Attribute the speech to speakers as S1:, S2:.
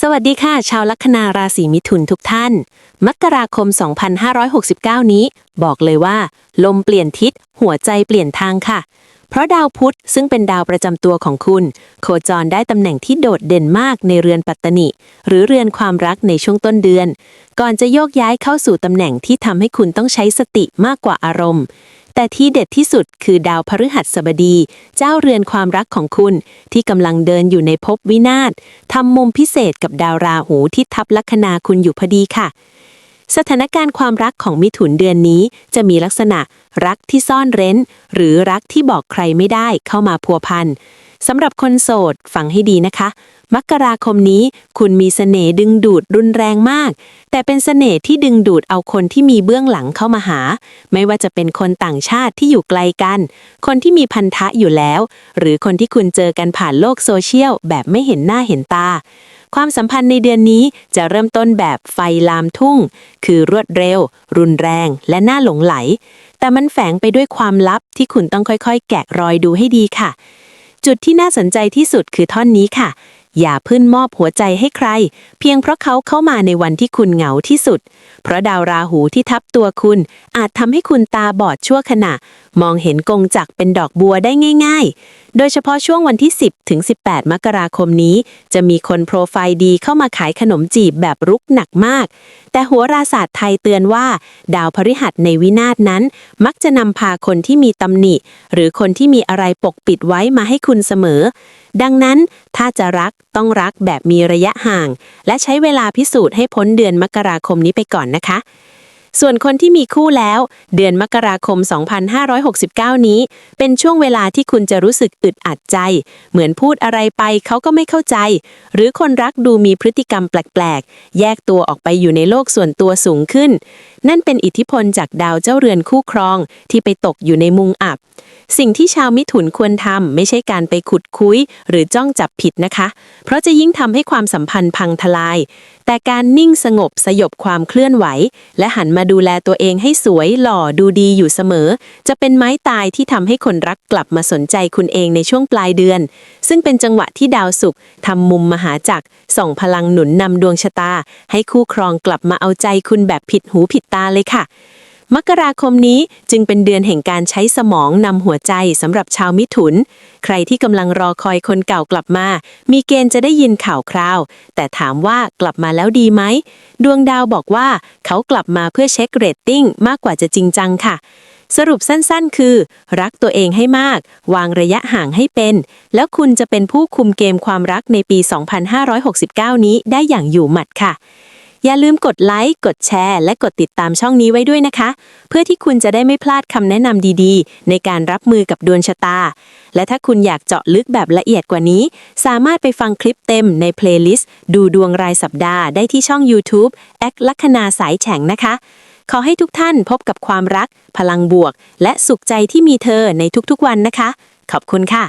S1: สวัสดีค่ะ ชาวลัคนาราศีมิถุนทุกท่าน มกราคม 2569 นี้ บอกเลยว่า ลมเปลี่ยนทิศ หัวใจเปลี่ยนทางค่ะ เพราะดาวพุธซึ่งเป็นดาวประจำตัวของคุณ โคจรได้ตำแหน่งที่โดดเด่นมากในเรือนปัตตนิ หรือเรือนความรักในช่วงต้นเดือน ก่อนจะโยกย้ายเข้าสู่ตำแหน่งที่ทำให้คุณต้องใช้สติมากกว่าอารมณ์ แต่ที่เด็ดที่สุดคือดาวพฤหัสบดี เจ้าเรือนความรักของคุณ ที่กำลังเดินอยู่ในภพวินาศทำมุมพิเศษกับดาวราหูที่ทับลัคนาคุณอยู่พอดีค่ะ สถานการณ์ความรักของมิถุนเดือนนี้จะมีลักษณะรักที่ซ่อนเร้น หรือรักที่บอกใครไม่ได้เข้ามาพัวพันสำหรับคนโสดฟังให้ดีนะคะ มกราคมนี้ คุณมีเสน่ห์ดึงดูดรุนแรงมาก แต่เป็นเสน่ห์ที่ดึงดูดเอาคนที่มีเบื้องหลังเข้ามาหา ไม่ว่าจะเป็นคนต่างชาติที่อยู่ไกลกัน คนที่มีพันธะอยู่แล้ว หรือคนที่คุณเจอกันผ่านโลกโซเชียลแบบไม่เห็นหน้าเห็นตา ความสัมพันธ์ในเดือนนี้จะเริ่มต้นแบบไฟลามทุ่ง คือรวดเร็ว รุนแรง และน่าหลงไหล แต่มันแฝงไปด้วยความลับที่คุณต้องค่อยๆ แกะรอยดูให้ดีค่ะจุดที่น่าสนใจที่สุดคือท่อนนี้ค่ะ อย่าพึ่นมอบหัวใจให้ใคร เพียงเพราะเขาเข้ามาในวันที่คุณเหงาที่สุด เพราะดาวราหูที่ทับตัวคุณ อาจทำให้คุณตาบอดชั่วขณะ มองเห็นกงจักเป็นดอกบัวได้ง่าย ๆ โดยเฉพาะช่วงวันที่ 10 ถึง 18 มกราคมนี้ จะมีคนโปรไฟล์ดีเข้ามาขายขนมจีบแบบรุกหนักมาก แต่หัวราศาสตร์ไทยเตือนว่า ดาวพฤหัสในวินาศนั้น มักจะนำพาคนที่มีตำหนิ หรือคนที่มีอะไรปกปิดไว้มาให้คุณเสมอ ดังนั้นถ้าจะรักต้องรักแบบมีระยะห่าง และใช้เวลาพิสูจน์ให้พ้นเดือนมกราคมนี้ไปก่อนนะคะ ส่วนคนที่มีคู่แล้ว เดือนมกราคม 2569 นี้ เป็นช่วงเวลาที่คุณจะรู้สึกอึดอัดใจ เหมือนพูดอะไรไปเขาก็ไม่เข้าใจ หรือคนรักดูมีพฤติกรรมแปลกๆ แยกตัวออกไปอยู่ในโลกส่วนตัวสูงขึ้น นั่นเป็นอิทธิพลจากดาวเจ้าเรือนคู่ครองที่ไปตกอยู่ในมุงอับ สิ่งที่ชาวมิถุนควรทำไม่ใช่การไปขุดคุย หรือจ้องจับผิดนะคะ เพราะจะยิ่งทำให้ความสัมพันธ์พังทลาย แต่การนิ่งสงบสยบความเคลื่อนไหว และหันมาดูแลตัวเองให้สวยหล่อดูดีอยู่เสมอ จะเป็นไม้ตายที่ทำให้คนรักกลับมาสนใจคุณเองในช่วงปลายเดือน ซึ่งเป็นจังหวะที่ดาวศุกร์ทำมุมมหาจักรส่องพลังหนุนนำดวงชะตา ให้คู่ครองกลับมาเอาใจคุณแบบผิดหูผิดตาเลยค่ะ มกราคมนี้จึงเป็นเดือนแห่งการใช้สมองนำหัวใจสำหรับชาวมิถุน ใครที่กำลังรอคอยคนเก่ากลับมา มีเกณฑ์จะได้ยินข่าวคราว แต่ถามว่ากลับมาแล้วดีไหม ดวงดาวบอกว่าเขากลับมาเพื่อเช็คเรตติ้งมากกว่าจะจริงจังค่ะ สรุปสั้นๆ คือ รักตัวเองให้มาก วางระยะห่างให้เป็น แล้วคุณจะเป็นผู้คุมเกมความรักในปี 2569 นี้ได้อย่างอยู่หมัดค่ะ อย่าลืมกดไลค์ กดแชร์ และกดติดตามช่องนี้ไว้ด้วยนะคะ เพื่อที่คุณจะได้ไม่พลาดคำแนะนำดีๆ ในการรับมือกับดวงชะตา และถ้าคุณอยากเจาะลึกแบบละเอียดกว่านี้ สามารถไปฟังคลิปเต็มในเพลย์ลิสต์ดูดวงรายสัปดาห์ได้ที่ช่อง YouTube แอคลัคนาสายแฉ่งนะคะ ขอให้ทุกท่านพบกับความรัก พลังบวก และสุขใจที่มีเธอในทุกๆวันนะคะ ขอบคุณค่ะ